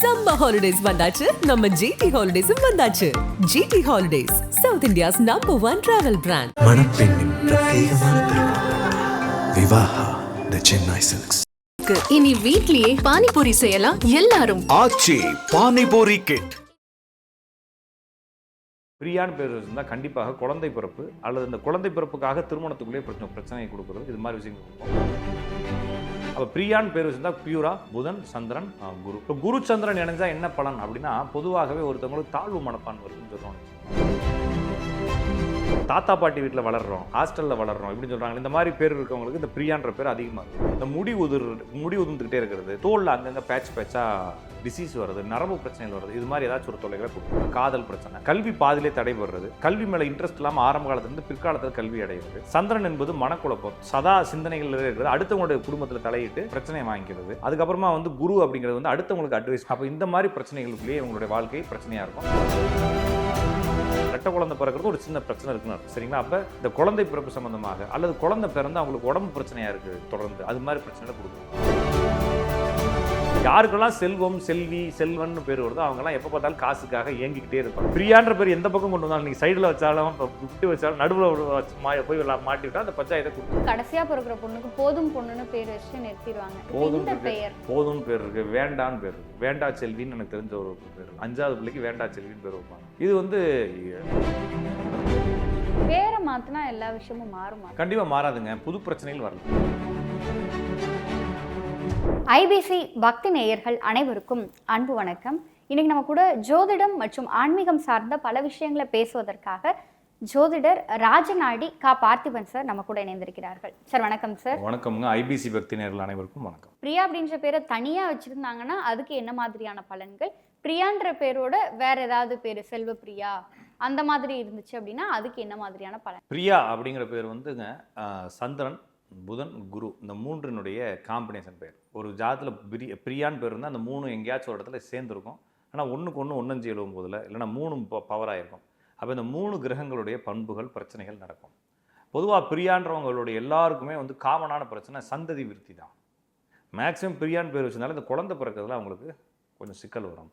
Summer holidays வந்தாச்சு. நம்ம GT ஹாலிடேஸும் வந்தாச்சு. GT holidays south India's number one travel brand மணப்பெண்ணின் பிரத்யேகமான விவாஹா த சென்னை சில்க்ஸ் இனி வீட்லயே பானிபூரி செய்யலாம் எல்லாரும். ஆச்சி பானிபூரி கிட் பிரியான்னு பேர் இருந்தால் கண்டிப்பாக குழந்தை பிறப்பு அல்லது இந்த குழந்தை பிறப்புக்காக திருமணத்துக்குள்ளே பிரச்சனை பிரச்சனையை கொடுக்குறது. இது மாதிரி விஷயங்கள். கொடுப்போம் அப்போ பிரியான் பேர் வச்சிருந்தா பியூரா புதன் சந்திரன் குரு. இப்போ குரு சந்திரன் இணைஞ்சா என்ன பலன் அப்படின்னா பொதுவாகவே ஒருத்தவங்களுக்கு தாழ்வு மனப்பான் வருதுன்னு சொல்லுவாங்க. தாத்தா பாட்டி வீட்டில் வளர்றோம் ஹாஸ்டலில் வளர்றோம் இப்படின்னு சொல்கிறாங்க இந்த மாதிரி பேர் இருக்கவங்களுக்கு இந்த பிரியான்ற பேர் அதிகமாக இந்த முடி உதிர் முடி உதிர்ந்துக்கிட்டே இருக்கிறது தோலில் அங்கங்கே பேட்ச் பேட்சாக டிசீஸ் வருது நரம்பு பிரச்சனைகள் வருது இது மாதிரி ஏதாச்சும் ஒரு தொல்லைகளை கொடுக்கும். காதல் பிரச்சனை. கல்வி பாதிலே தடைபடுறது. கல்வி மேலே இன்ட்ரெஸ்ட் இல்லாமல் ஆரம்ப காலத்துலேருந்து பிற்காலத்தில் கல்வி அடைகிறது. சந்திரன் என்பது மனக்குழப்பம். சதா சிந்தனைகள் இருக்கிறது. அடுத்தவங்களுடைய குடும்பத்தில் தலையிட்டு பிரச்சனையை வாங்கிக்கிறது. அதுக்கப்புறமா வந்து குரு அப்படிங்கிறது வந்து அடுத்தவங்களுக்கு அட்வைஸ் அப்போ இந்த மாதிரி பிரச்சனைகளுக்குள்ளேயே இவங்களுடைய வாழ்க்கை பிரச்சனையாக இருக்கும். ரெட்டை குழந்தை பிறக்கிறது ஒரு சின்ன பிரச்சனை இருக்குன்னு சரிங்களா? அப்போ இந்த குழந்தை பிறப்பு சம்பந்தமாக அல்லது குழந்தை பிறந்து அவங்களுக்கு உடம்பு பிரச்சனையாக இருக்குது தொடர்ந்து. அது மாதிரி பிரச்சனை கொடுக்கும். யாருக்கெல்லாம் செல்வம் செல்வி செல்வன்னு பேர் வருதோ அவங்கெல்லாம் எப்போ பார்த்தாலும் காசுக்காக ஏங்கிக்கிட்டே இருப்பாங்க. பிரியான்ற பேர் எந்த பக்கம் கொண்டு வந்தாலும் நீங்கள் சைடில் வச்சாலும் விட்டு வச்சாலும் நடுவில் போய் மாட்டி விட்டா அந்த பஞ்சாயத்தை கொடுக்கும். கடைசியா பிறக்கிற பொண்ணுக்கு போதும் பொண்ணுன்னு பேர் வச்சு நிறுத்திடுவாங்க. போதும். பெயர். போதும்னு பேர் இருக்கு. வேண்டான்னு பேர் இருக்கு. வேண்டா செல்வின்னு எனக்கு தெரிஞ்ச ஒரு பேர். அஞ்சாவது பிள்ளைக்கு வேண்டா செல்வின்னு பேர் வைப்பாங்க. இது வந்து பேரை மாத்தினா எல்லா விஷயமும் மாறுமா? கண்டிப்பாக மாறாதுங்க. புது பிரச்சனைகள் வரலாம். ஐபிசி பக்தி நேயர்கள் அனைவருக்கும் அன்பு வணக்கம். இன்னைக்கு நம்ம கூட ஜோதிடம் மற்றும் ஆன்மீகம் சார்ந்த பல விஷயங்களை பேசுவதற்காக ஜோதிடர் ராஜநாடி கா. பார்த்திபன் சார் நம்ம கூட இணைந்திருக்கிறார்கள். சார் வணக்கம் சார். வணக்கம்ங்க. ஐபிசி பக்தி நேர்கள் அனைவருக்கும் வணக்கம். பிரியா அப்படின்ற பேரை தனியா வச்சிருந்தாங்கன்னா அதுக்கு என்ன மாதிரியான பலன்கள்? பிரியான்ற பேரோட வேற ஏதாவது பேர் செல்வ பிரியா அந்த மாதிரி இருந்துச்சு அப்படின்னா அதுக்கு என்ன மாதிரியான பலன்? பிரியா அப்படிங்கிற பேர் வந்துங்க சந்திரன் புதன் குரு இந்த மூன்றினுடைய காம்பினேஷன் பேர். ஒரு ஜாதத்தில் பிரி பிரியான்னு பேர் இருந்தால் அந்த மூணு எங்கேயாச்சும் ஒரு இடத்துல சேர்ந்துருக்கும். ஆனால் ஒன்றுக்கு ஒன்று ஒன்றஞ்சு எழுவும் போதில் இல்லைன்னா மூணு பவராக இருக்கும் அப்போ இந்த மூணு கிரகங்களுடைய பண்புகள் பிரச்சனைகள் நடக்கும். பொதுவாக பிரியான்றவங்களுடைய எல்லாருக்குமே வந்து காமனான பிரச்சனை சந்ததி விருத்தி தான். மேக்ஸிமம் பிரியான்னு பேர் வச்சதுனால இந்த குழந்தை பிறக்கிறதுல அவங்களுக்கு கொஞ்சம் சிக்கல் வரும்.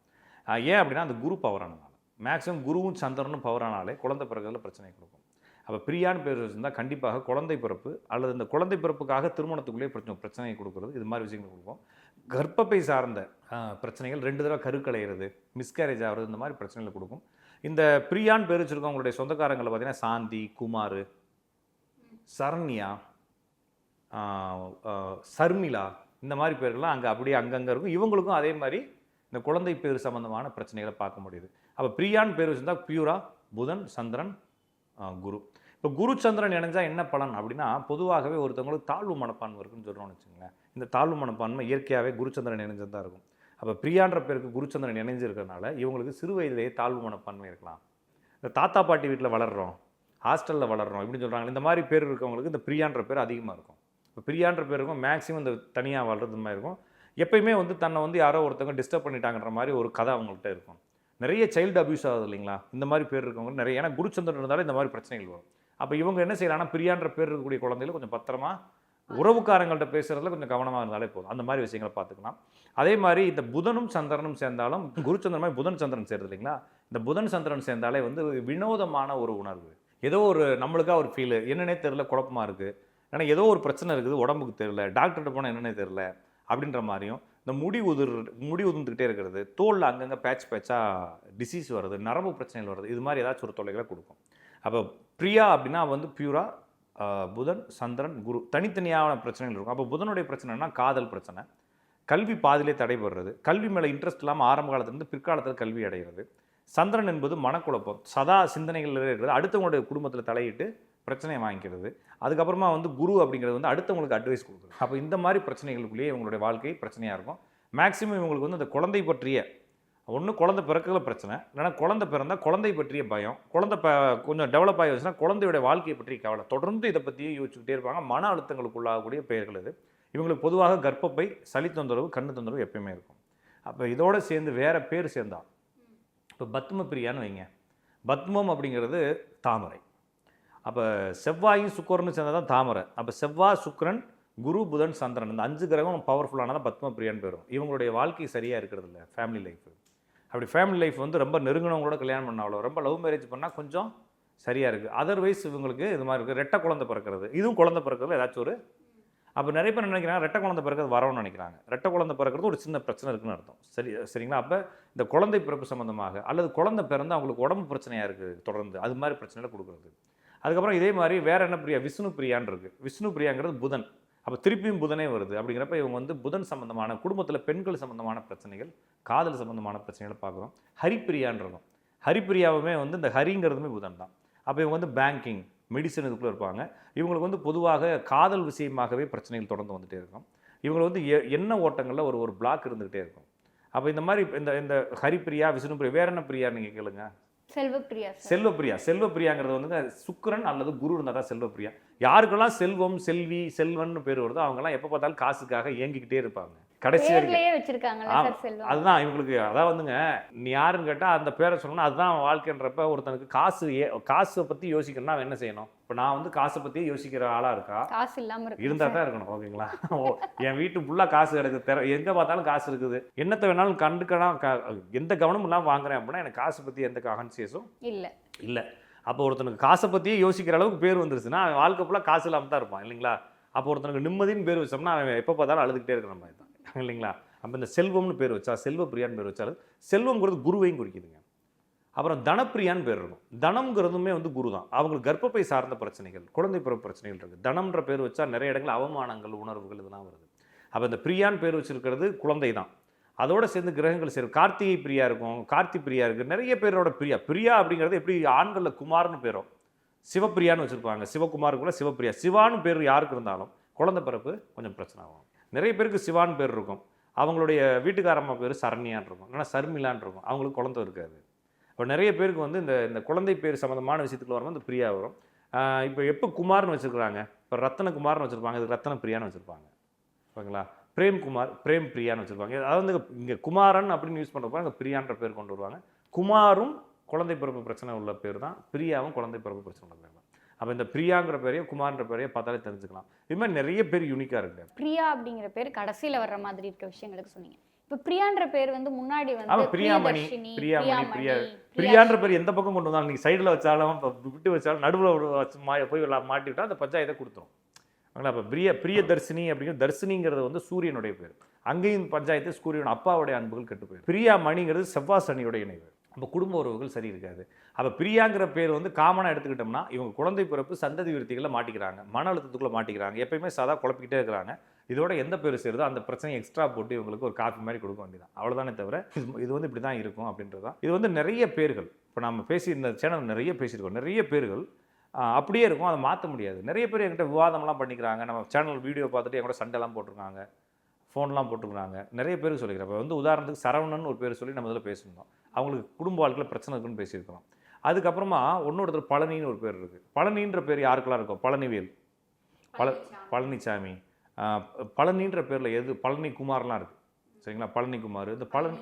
ஏன் அப்படின்னா அந்த குரு பவரானதுனால மேக்ஸிமம் குருவும் சந்திரனும் பவரானாலே குழந்தை பிறக்கிறதுல பிரச்சனை கொடுக்கும். அப்போ பிரியான்னு பேர் வச்சிருந்தால் கண்டிப்பாக குழந்தை பிறப்பு அல்லது இந்த குழந்தை பிறப்புக்காக திருமணத்துக்குள்ளே பிரச்சனை பிரச்சனையை கொடுக்குறது. இது மாதிரி விஷயங்கள் கொடுக்கும் கர்ப்பப்பை சார்ந்த பிரச்சனைகள் ரெண்டு தடவை கருக்கலைகிறது மிஸ்கேரேஜ் ஆகிறது இந்த மாதிரி பிரச்சனைகளை கொடுக்கும். இந்த பிரியான் பேர் வச்சுருக்கவங்களுடைய சொந்தக்காரங்களை பார்த்தீங்கன்னா சாந்தி குமார் சரண்யா சர்மிளா இந்த மாதிரி பேர்கள்லாம் அங்கே அப்படியே அங்கங்கே இருக்கும். இவங்களுக்கும் அதே மாதிரி இந்த குழந்தை பேர் சம்மந்தமான பிரச்சனைகளை பார்க்க முடியுது. அப்போ பிரியான் பேர் வச்சுருந்தா பியூரா புதன் சந்திரன் குரு. இப்போ குரு சந்திரன் இணைஞ்சா என்ன பலன் அப்படின்னா பொதுவாகவே ஒருத்தவங்களுக்கு தாழ்வு மனப்பான்மை இருக்குன்னு சொல்கிறோம்னு வச்சுங்களேன் இந்த தாழ்வு மனப்பான்மை இயற்கையாகவே குருச்சந்திரன் இணைஞ்சது தான் இருக்கும். அப்போ பிரியான்ற பேருக்கு குருச்சந்திரன் இணைஞ்சிருக்கிறனால இவங்களுக்கு சிறு வயதிலேயே தாழ்வு மனப்பான்மை இருக்கலாம். இந்த தாத்தா பாட்டி வீட்டில் வளர்கிறோம் ஹாஸ்டலில் வளர்கிறோம் இப்படின்னு சொல்கிறாங்க இந்த மாதிரி பேர் இருக்கவங்களுக்கு இந்த பிரியான்ற பேர் அதிகமாக இருக்கும். இப்போ பிரியான்ற பேர் இருக்கும் மேக்ஸிமம் இந்த தனியாக வாழ்றது மாதிரி இருக்கும். எப்பயுமே வந்து தன்னை வந்து யாரோ ஒருத்தவங்க டிஸ்டர்ப் பண்ணிட்டாங்கன்ற மாதிரி ஒரு கதை அவங்கள்ட்ட இருக்கும். நிறைய சைல்டு அபியூஸ் ஆகுது இல்லைங்களா? இந்த மாதிரி பேர் இருக்கவங்க நிறைய. ஏன்னா குருச்சந்திரன் இருந்தாலும் இந்த மாதிரி பிரச்சனைகள் வரும். அப்போ இவங்க என்ன செய்யறாங்கன்னா பிரியான்ற பேர் இருக்கக்கூடிய குழந்தைகள் கொஞ்சம் பத்திரமா உறவுக்காரங்கள்ட்ட பேசுறதுல கொஞ்சம் கவனமாக இருந்தாலே போதும். அந்த மாதிரி விஷயங்களை பார்த்துக்கலாம். அதே மாதிரி இந்த புதனும் சந்திரனும் சேர்ந்தாலும் குருச்சந்திரன் மாதிரி புதன் சந்திரன் சேர்றது இல்லைங்களா? இந்த புதன் சந்திரன் சேர்ந்தாலே வந்து வினோதமான ஒரு உணர்வு. ஏதோ ஒரு நம்மளுக்காக ஒரு ஃபீலு என்னன்னே தெரில குழப்பமா இருக்குது ஏன்னா ஏதோ ஒரு பிரச்சனை இருக்குது உடம்புக்கு தெரில டாக்டர்கிட்ட போனால் என்னன்னே தெரில அப்படின்ற மாதிரியும் இந்த முடி உதிர் முடி உதிர்ந்துக்கிட்டே இருக்கிறது தோலில் அங்கங்கே பேட்ச் பேட்சாக டிசீஸ் வருது நரம்பு பிரச்சனைகள் வருது இது மாதிரி ஏதாச்சும் ஒரு தொல்லைகளை கொடுக்கும். அப்போ பிரியா அப்படின்னா வந்து பியூரா புதன் சந்திரன் குரு. தனித்தனியான பிரச்சனைகள் இருக்கும். அப்போ புதனுடைய பிரச்சனைனா காதல் பிரச்சனை. கல்வி பாதியிலே தடைபடுறது. கல்வி மேலே இன்ட்ரெஸ்ட் இல்லாமல் ஆரம்ப காலத்துலேருந்து பிற்காலத்தில் கல்வி அடைகிறது. சந்திரன் என்பது மனக்குழப்பம். சதா சிந்தனைகள் இருக்கிறது. அடுத்தவங்களுடைய குடும்பத்தில் தலையிட்டு பிரச்சனையை வாங்கிக்கிறது. அதுக்கப்புறமா வந்து குரு அப்படிங்கிறது வந்து அடுத்தவங்களுக்கு அட்வைஸ் கொடுக்குறது. அப்போ இந்த மாதிரி பிரச்சனைகளுக்குள்ளேயே இவங்களுடைய வாழ்க்கை பிரச்சனையாக இருக்கும். மேக்ஸிமம் இவங்களுக்கு வந்து அந்த குழந்தை பற்றிய ஒன்று குழந்தை பிறக்கல பிரச்சனை இல்லைன்னா குழந்தை பிறந்தால் குழந்தை பற்றிய பயம் குழந்தை ப கொஞ்சம் டெவலப் ஆகி வச்சுன்னா குழந்தையோட வாழ்க்கையை பற்றி கவலை. தொடர்ந்து இதை பற்றியே யோசிச்சுக்கிட்டே இருப்பாங்க. மன அழுத்தங்களுக்குள்ளாகக்கூடிய பெயர்கள் இது. இவங்களுக்கு பொதுவாக கர்ப்பப்பை சளி தொந்தரவு கண்ணு தொந்தரவு எப்பயுமே இருக்கும். அப்போ இதோடு சேர்ந்து வேறு பேர் சேர்ந்தா இப்போ பத்ம பிரியான்னு வைங்க. பத்மம் அப்படிங்கிறது தாமரை. அப்போ செவ்வாயும் சுக்கரனும் சேர்ந்தால் தான் தாமரை. அப்போ செவ்வாய் சுக்கிரன் குரு புதன் சந்திரன். இந்த அஞ்சு கிரகம் பவர்ஃபுல்லானதான் பத்ம பிரியான்னு பேரும் இவங்களுடைய வாழ்க்கை சரியாக இருக்கிறது இல்லை ஃபேமிலி லைஃப் அப்படி ஃபேமிலி லைஃப் வந்து ரொம்ப நெருங்கினவங்களோட கல்யாணம் பண்ணாலும் ரொம்ப லவ் மேரேஜ் பண்ணால் கொஞ்சம் சரியாக இருக்குது அதர்வைஸ் இவங்களுக்கு இது மாதிரி இருக்குது ரெட்டை குழந்தை பிறக்கிறது. இதுவும் குழந்தை பிறக்கிறது ஏதாச்சும் ஒரு அப்போ நிறைய பேர் நினைக்கிறாங்க? ரெட்டை குழந்தை பிறக்கிறது வரணும்னு நினைக்கிறாங்க. ரெட்டை குழந்தை பிறக்கிறது ஒரு சின்ன பிரச்சனை இருக்குன்னு அர்த்தம். சரி சரிங்களா? அப்போ இந்த குழந்தை பிறப்பு சம்மந்தமாக அல்லது குழந்தை பிறந்து அவங்களுக்கு உடம்பு பிரச்சனையாக இருக்குது தொடர்ந்து. அது மாதிரி பிரச்சனைகளை கொடுக்குறது. அதுக்கப்புறம் இதே மாதிரி வேறு என்ன பிரியா? விஷ்ணு பிரியான்னு இருக்குது விஷ்ணு பிரியாங்கிறது புதன். அப்போ திருப்பியும் புதனே வருது. அப்படிங்கிறப்ப இவங்க வந்து புதன் சம்பந்தமான குடும்பத்தில் பெண்கள் சம்பந்தமான பிரச்சனைகள் காதல் சம்பந்தமான பிரச்சனைகளை பார்க்குறோம். ஹரிப்பிரியான்றதும் ஹரிப்பிரியாவுமே வந்து இந்த ஹரிங்கிறதுமே புதன் தான் அப்போ இவங்க வந்து பேங்கிங் மெடிசன் இதுக்குள்ளே இருப்பாங்க. இவங்களுக்கு வந்து பொதுவாக காதல் விஷயமாகவே பிரச்சனைகள் தொடர்ந்து வந்துகிட்டே இருக்கும். இவங்களுக்கு வந்து எ- எண்ண ஓட்டங்களில் ஒரு ஒரு பிளாக் இருந்துக்கிட்டே இருக்கும். அப்போ இந்த மாதிரி இந்த இந்த ஹரிப்பிரியா விஷ்ணுபிரியா வேற என்ன பிரியா நீங்கள் கேளுங்க. செல்வப்பிரியா செல்வப்பிரியா. செல்வப்பிரியாங்கிறது வந்து சுக்கிரன் அல்லது குரு இருந்தால் தான் செல்வப்பிரியா. யாருக்கெல்லாம் செல்வம் செல்வி செல்வன்னு பேர் வருதோ அவங்கெல்லாம் எப்போ பார்த்தாலும் காசுக்காக ஏங்கிக்கிட்டே இருப்பாங்க. கடைசி வரைக்கும். அதுதான் இவங்களுக்கு அதான் வந்துங்க நீ யாருன்னு கேட்டால் அந்த பேரை சொல்லணும்னா அதுதான் வாழ்க்கைன்றப்ப ஒருத்தனுக்கு காசு காசை பற்றி யோசிக்கணும்னா அவன் என்ன செய்யணும்? இப்போ நான் வந்து காசை பற்றியே யோசிக்கிற ஆளாக இருக்கா? காசு இல்லாம இருக்கு இருந்தா தான் இருக்கணும் ஓகேங்களா? ஓ என் வீட்டு ஃபுல்லாக காசு கிடக்கு. தெர எங்கே பார்த்தாலும் காசு இருக்குது. என்னத்தை வேணாலும் கண்டுக்கலாம் எந்த கவனமும் இல்லாமல் வாங்குறேன் அப்படின்னா எனக்கு காசு பற்றி எந்த கான்சியஸும் இல்ல. இல்லை. அப்போ ஒருத்தனுக்கு காசை பற்றியே யோசிக்கிற அளவுக்கு பேர் வந்துருச்சுன்னா அவன் வாழ்க்கை ஃபுல்லாக காசு இல்லாமல் தான் இருப்பான் இல்லைங்களா? அப்போ ஒருத்தனுக்கு நிம்மதின்னு பேர் வச்சோம்னா அவன் எப்போ பார்த்தாலும் அழுதுகிட்டே இருக்கிற மாதிரி தான் இல்லைங்களா? அப்போ இந்த செல்வம்னு பேர் வச்சா செல்வப்பிரியான்னு பேர் வச்சாலும் செல்வம்ங்கிறது குருவையும் குறிக்குதுங்க. அப்புறம் தனப்பிரியான்னு பேர் இருக்கும். தனம்ங்கிறதுமே வந்து குரு தான் அவங்களுக்கு கர்ப்பப்பை சார்ந்த பிரச்சனைகள் குழந்தை பிறப்பு பிரச்சனைகள் இருக்குது தனம்ன்ற பேர் வச்சா நிறைய இடங்கள் அவமானங்கள் உணர்வுகள் இதெல்லாம் வருது. அப்போ இந்த பிரியான்னு பேர் வச்சுருக்கிறது குழந்தை தான். அதோடு சேர்ந்து கிரகங்கள் சேரும். கார்த்திகை பிரியா இருக்கும். கார்த்தி பிரியா இருக்குது நிறைய பேரோட பிரியா. பிரியா அப்படிங்கிறது எப்படி ஆண்களில் குமார்னு பேரும். சிவப்பிரியான்னு வச்சுருப்பாங்க. சிவகுமாருக்குள்ள சிவப்பிரியா. சிவான்னு பேர் யாருக்கு இருந்தாலும் குழந்தை பிறப்பு கொஞ்சம் பிரச்சனை ஆகும். நிறைய பேருக்கு சிவான்னு பேர் இருக்கும். அவங்களுடைய வீட்டுக்காரம்மா பேர் சரண்யான் இருக்கும். இல்லைன்னா சர்மிலான் இருக்கும். அவங்களுக்கு குழந்தை இருக்காது. இப்போ நிறைய பேருக்கு வந்து இந்த இந்த குழந்தை பேர் சம்மந்தமான விஷயத்துக்குள்ள வரும்போது இந்த பிரியா வரும். இப்போ எப்போ குமார்னு வச்சுருக்குறாங்க? இப்போ ரத்தனகுமார்னு வச்சுருப்பாங்க இது ரத்தன பிரியான்னு வச்சுருப்பாங்க. ஓகேங்களா? பிரேம்குமார் பிரேம் பிரியான்னு வச்சுருப்பாங்க. அதாவது வந்து இங்கே குமாரன் அப்படின்னு யூஸ் பண்ணுறப்ப அங்கே பிரியான்ற பேர் கொண்டு வருவாங்க. குமாரும் குழந்தை பிறப்பு பிரச்சனை உள்ள பேர் தான். பிரியாவும் குழந்தை பிறப்பு பிரச்சனை உள்ள பேர் தான். அப்போ இந்த பிரியாங்கிற பேரையோ குமார்ன்ற பேரையோ பார்த்தாலே தெரிஞ்சுக்கலாம். இது மாதிரி நிறைய பேர் யூனிக்காக இருக்குது பிரியா அப்படிங்கிற பேர் கடைசியில் வர்ற மாதிரி இருக்க விஷயங்களுக்கு சொன்னீங்க. இப்ப பிரியான்ற பேர் வந்து முன்னாடி வந்து பிரியாமணி பிரியாமணி பிரியா பிரியான்ற பேர் எந்த பக்கம் கொண்டு வந்தாலும் நீங்கள் சைடில் வச்சாலும் இப்ப விட்டு வச்சாலும் நடுவில் வச்சு மா போய் மாட்டி விட்டா அந்த பஞ்சாயத்தை கொடுத்துரும். ஓகேங்களா இப்போ பிரிய பிரியதர்ஷினி அப்படிங்கிற தர்ஷினிங்கிறது வந்து சூரியனுடைய பேர். அங்கேயும் பஞ்சாயத்து சூரியன் அப்பாவுடைய அன்புகள் கெட்டு போயிடும் பிரியா மணிங்கிறது செவ்வாய் சனியுடைய இணைவு அப்போ குடும்ப உறவுகள் சரி இருக்காது. அப்போ பிரியாங்கிற பேர் வந்து காமனாக எடுத்துக்கிட்டோம்னா இவங்க குழந்தை பிறப்பு சந்ததி விருத்திகளில் மாட்டிக்கிறாங்க. மன அழுத்தத்துக்குள்ளே மாட்டிக்கிறாங்க. எப்பயுமே சதா குழப்பிக்கிட்டே இருக்கிறாங்க. இதோட எந்த பேர் சேருதோ அந்த பிரச்சனையை எக்ஸ்ட்ரா போட்டு இவங்களுக்கு ஒரு காஃபி மாதிரி கொடுக்க வேண்டியதான் அவ்வளோதானே தவிர இது- இது வந்து இப்படி தான் இருக்கும் அப்படின்றது தான். இது வந்து நிறைய பேர்கள் இப்போ நம்ம பேசி இந்த சேனல் நிறைய பேசியிருக்கோம். நிறைய பேர்கள் அப்படியே இருக்கும். அதை மாற்ற முடியாது. நிறைய பேர் என்கிட்ட விவாதம்லாம் பண்ணிக்கிறாங்க. நம்ம சேனல் வீடியோ பார்த்துட்டு என் கூட சண்டைலாம் போட்டிருக்காங்க. ஃபோன்லாம் போட்டிருக்காங்க நிறைய பேருக்கு சொல்லிக்கிறேன். இப்போ வந்து உதாரணத்துக்கு சரவணன் ஒரு பேர் சொல்லி நம்ம இதில் பேசியிருந்தோம். அவங்களுக்கு குடும்ப வாழ்க்கையில் பிரச்சனை இருக்குன்னு பேசியிருக்கிறோம். அதுக்கப்புறமா இன்னொருத்தர் பழனின்னு ஒரு பேர் இருக்குது பழனின்ற பேர் யாருக்கெல்லாம் இருக்கும்? பழனிவேல். பழ பழனிசாமி பழனின்ற பேரில் எது? பழனி குமார்லாம் இருக்குது சரிங்களா? பழனி குமார். இந்த பழனி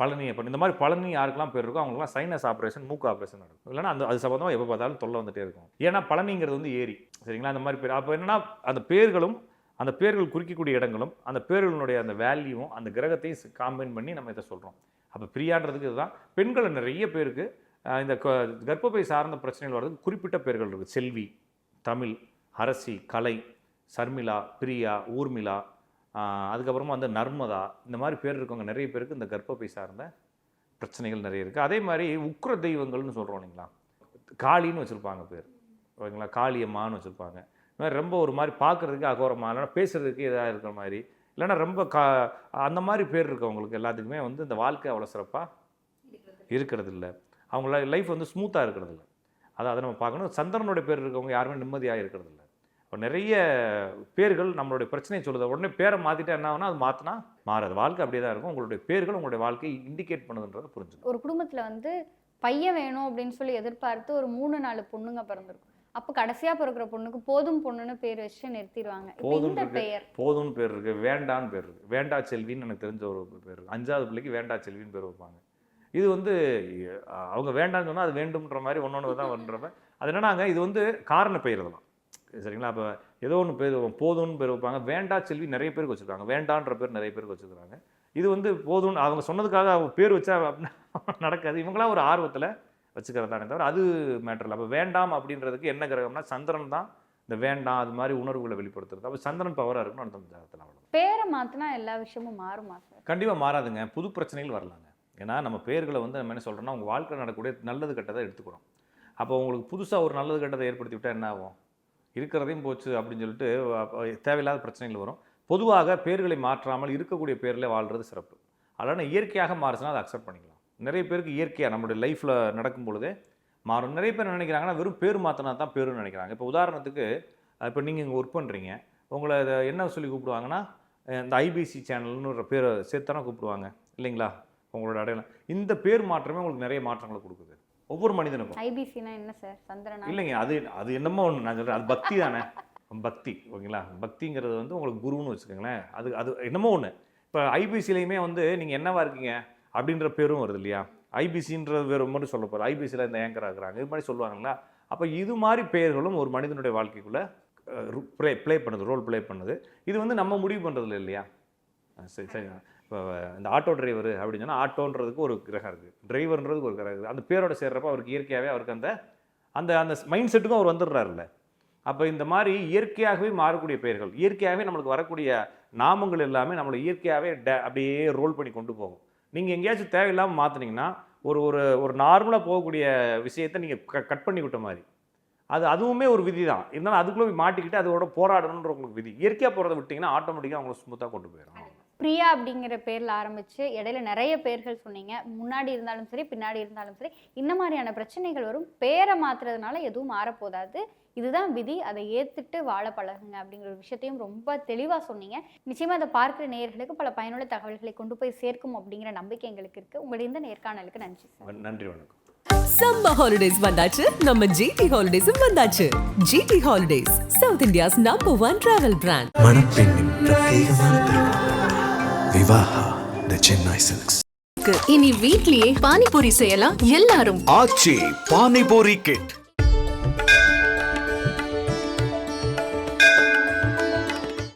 பழனியப்பன் இந்த மாதிரி பழனி யாருக்கெல்லாம் பேர் இருக்கோ அவங்களுக்குலாம் சைனஸ் ஆப்ரேஷன் மூக்கு ஆப்ரேஷன் நடக்கும். இல்லைன்னா அந்த அது சம்மந்தமாக எப்போ பார்த்தாலும் தொல்லை வந்துட்டே இருக்கும். ஏன்னா பழனிங்கிறது வந்து ஏரி. சரிங்களா? அந்த மாதிரி பேர். அப்போ என்னன்னா அந்த பேர்களும் அந்த பேர்கள் குறிக்கக்கூடிய இடங்களும் அந்த பேர்களுடைய அந்த வேல்யூவும் அந்த கிரகத்தையும் காம்பைன் பண்ணி நம்ம இதை சொல்கிறோம் அப்போ பிரியான்றதுக்கு இதுதான். பெண்கள் நிறைய பேருக்கு இந்த கர்ப்பப்பை சார்ந்த பிரச்சனைகள் வர்றதுக்கு குறிப்பிட்ட பேர்கள் இருக்குது செல்வி தமிழ் அரசி கலை சர்மிளா பிரியா ஊர்மிளா அதுக்கப்புறமா வந்து நர்மதா இந்த மாதிரி பேர் இருக்கவங்க நிறைய பேருக்கு இந்த கர்ப்பப்பை சார்ந்த பிரச்சனைகள் நிறைய இருக்குது அதே மாதிரி உக்ர தெய்வங்கள்னு சொல்கிறோம் இல்லைங்களா? காளின்னு வச்சுருப்பாங்க பேர். ஓகேங்களா? காளியம்மான்னு வச்சுருப்பாங்க. இந்த மாதிரி ரொம்ப ஒரு மாதிரி பார்க்குறதுக்கு அகோரமாக இல்லைன்னா பேசுகிறதுக்கு இதாக இருக்கிற மாதிரி இல்லைன்னா ரொம்ப கா அந்த மாதிரி பேர் இருக்கவங்களுக்கு எல்லாத்துக்குமே வந்து இந்த வாழ்க்கை அவ்வளோ சிறப்பாக இருக்கிறது இல்லை அவங்கள லைஃப் வந்து ஸ்மூத்தாக இருக்கிறது இல்லை அதை அதை நம்ம பார்க்கணும். சந்திரனுடைய பேர் இருக்கவங்க யாருமே நிம்மதியாக இருக்கிறது இல்லை இப்போ நிறைய பேர்கள் நம்மளுடைய பிரச்சனையை சொல்லுது. உடனே பேரை மாற்றிட்டா என்ன ஆகுனா அது மாற்றினா மாறாது. வாழ்க்கை அப்படியே தான் இருக்கும். உங்களுடைய பேர்கள் உங்களுடைய வாழ்க்கையை இண்டிகேட் பண்ணுதுன்றதை புரிஞ்சுக்கணும். ஒரு குடும்பத்துல வந்து பையன் வேணும் அப்படின்னு சொல்லி எதிர்பார்த்து ஒரு மூணு நாலு பொண்ணுங்க பிறந்திருக்கும். அப்ப கடைசியா பிறக்கிற பொண்ணுக்கு போதும் பொண்ணுன்னு பேர் வச்சு நிறுத்திடுவாங்க. போதும் இருக்கு. பெயர். போதும்னு பேர் இருக்குது வேண்டான்னு பேர் இருக்குது வேண்டா செல்வின்னு எனக்கு தெரிஞ்ச ஒரு பேர் இருக்கு. அஞ்சாவது பிள்ளைக்கு வேண்டா செல்வின்னு பேர் வைப்பாங்க. இது வந்து அவங்க வேண்டாம்னு சொன்னால் அது வேண்டும்ன்ற மாதிரி ஒன்று ஒன்று தான் வருன்றப்ப அது என்னன்னாங்க இது வந்து காரண பெயர் இதெல்லாம். சரிங்களா? அப்போ ஏதோ ஒன்று பேர் போதும்னு பேர் வைப்பாங்க. வேண்டா செல்வி நிறைய பேருக்கு வச்சுருக்காங்க. வேண்டான்ற பேர் நிறைய பேருக்கு வச்சுருக்காங்க. இது வந்து போதும்னு அவங்க சொன்னதுக்காக அவங்க பேர் வச்சா நடக்காது. இவங்களாம் ஒரு ஆர்வத்தில் வச்சுக்கிறதானே தவிர அது மேட்டர் இல்லை. அப்போ வேண்டாம் அப்படின்றதுக்கு என்ன கிரகம்னா சந்திரன் தான் இந்த வேண்டாம் அது மாதிரி உணர்வுகளை வெளிப்படுத்துறது. அப்போ சந்திரன் பவராக இருக்குன்னு அந்த ஜாதகத்தில் அவ்வளோ பேரை மாத்தினா எல்லா விஷயமும் மாறுமா சார்? கண்டிப்பாக மாறாதுங்க. புது பிரச்சனைகள் வரலாங்க. ஏன்னா நம்ம பேர்களை வந்து நம்ம என்ன சொல்கிறோம்னா உங்கள் வாழ்க்கையில் நடக்கக்கூடிய நல்லது கெட்டதை எடுத்துக்கிறோம். அப்போ உங்களுக்கு புதுசாக ஒரு நல்லது கெட்டதை ஏற்படுத்தி விட்டால் என்ன ஆகும்? இருக்கிறதையும் போச்சு அப்படின்னு சொல்லிட்டு தேவையில்லாத பிரச்சனைகள் வரும். பொதுவாக பேர்களை மாற்றாமல் இருக்கக்கூடிய பேரில் வாழ்றது சிறப்பு. அதனால் இயற்கையாக மாறுச்சுன்னா அதை அக்செப்ட் பண்ணிக்கலாம். நிறைய பேருக்கு இயற்கையாக நம்மளுடைய லைஃப்பில் நடக்கும் பொழுதே மாறும். நிறைய பேர் நினைக்கிறாங்கன்னா வெறும் பேர் மாற்றினா தான் பேருன்னு நினைக்கிறாங்க. இப்போ உதாரணத்துக்கு இப்போ நீங்கள் இங்கே ஒர்க் பண்ணுறீங்க உங்களை இதை என்ன சொல்லி கூப்பிடுவாங்கன்னா இந்த ஐபிசி சேனல்னு பேரை சேர்த்தானே கூப்பிடுவாங்க. இல்லைங்களா? உங்களோட அடையாளம். இந்த பேர் மாற்றமே உங்களுக்கு நிறைய மாற்றங்களை கொடுக்குது. ஒவ்வொரு மனிதனுக்கும். ஐபிசினா என்ன சார்? சந்திரனா? இல்லைங்க அது அது என்னமோ ஒன்று நான் சொல்கிறேன் அது பக்தி தானே? பக்தி ஓகேங்களா? பக்திங்கிறது வந்து உங்களுக்கு குருன்னு வச்சுக்கோங்களேன். அது அது என்னமோ ஒன்று இப்போ ஐபிசிலையுமே வந்து நீங்கள் என்னவா இருக்கீங்க? அப்படின்ற பேரும் வருது இல்லையா? ஐபிசின்றது வேறு மட்டும் சொல்ல போகிற ஐபிசியில் இந்த ஏங்கர் ஆகுறாங்க. இது மாதிரி சொல்லுவாங்களா அப்போ இது மாதிரி பெயர்களும் ஒரு மனிதனுடைய வாழ்க்கைக்குள்ளே ப்ளே ப்ளே பண்ணுது ரோல் ப்ளே பண்ணுது. இது வந்து நம்ம முடிவு பண்ணுறதில்ல இல்லையா? சரி சரி. இப்போ இந்த ஆட்டோ டிரைவர் அப்படின்னு சொன்னால் ஆட்டோன்றதுக்கு ஒரு கிரகம் இருக்குது டிரைவர்ன்றதுக்கு ஒரு கிரகம் இருக்குது அந்த பேரோட சேர்றப்ப அவருக்கு இயற்கையாகவே அவருக்கு அந்த அந்த அந்த மைண்ட் செட்டுக்கும் அவர் வந்துடுறாருல்ல. அப்போ இந்த மாதிரி இயற்கையாகவே மாறக்கூடிய பெயர்கள் இயற்கையாகவே நம்மளுக்கு வரக்கூடிய நாமங்கள் எல்லாமே நம்மளை இயற்கையாகவே ட அப்படியே ரோல் பண்ணி கொண்டு போகும். நீங்கள் எங்கேயாச்சும் தேவையில்லாமல் மாற்றுனீங்கன்னா ஒரு ஒரு ஒரு நார்மலாக போகக்கூடிய விஷயத்தை நீங்கள் க கட் பண்ணி விட்ட மாதிரி. அது அதுவுமே ஒரு விதி தான். இருந்தாலும் அதுக்குள்ளே மாட்டிக்கிட்டு அதோட போராடணுன்ற உங்களுக்கு விதி. இயற்கையாக போகிறத விட்டிங்கன்னா ஆட்டோமேட்டிக்காக அவங்கள ஸ்மூத்தாக கொண்டு போயிடும். பிரியா அப்படிங்கிற பேர்ல ஆரம்பிச்சு இடையில நிறைய பேர்கள் சொன்னீங்க. முன்னாடி இருந்தாலும் சரி பின்னாடி இருந்தாலும் சரி இந்த மாதிரியான பிரச்சனைகள் வரும். பேரை மாத்துறதுனால எதுவும் மாறப்போதாது. இதுதான் விதி. அதை ஏத்துட்டு வாழ பழகுங்க அப்படிங்கிற ஒரு விஷயத்தையும் ரொம்ப தெளிவா சொன்னீங்க. நிச்சயமா அதை பார்க்கிற நேயர்களுக்கு பல பயனுள்ள தகவல்களை கொண்டு போய் சேர்க்கும் அப்படிங்கிற நம்பிக்கை எங்களுக்கு இருக்கு. உங்களுடைய இந்த நேர்காணலுக்கு நன்றி சார். நன்றி வணக்கம். சம்மர் ஹாலிடேஸ் வந்தாச்சு. நம்ம ஜிடி ஹாலிடேஸும் வந்தாச்சு. GT holidays south India's number one travel brand மணப்பெண்ணின் பிரத்யேகமான திருமணம் விவாஹா த சென்னை சில்க்ஸ் இனி வீட்லயே பானிபூரி செய்யலாம் எல்லாரும். ஆச்சி பானிபூரி கிட்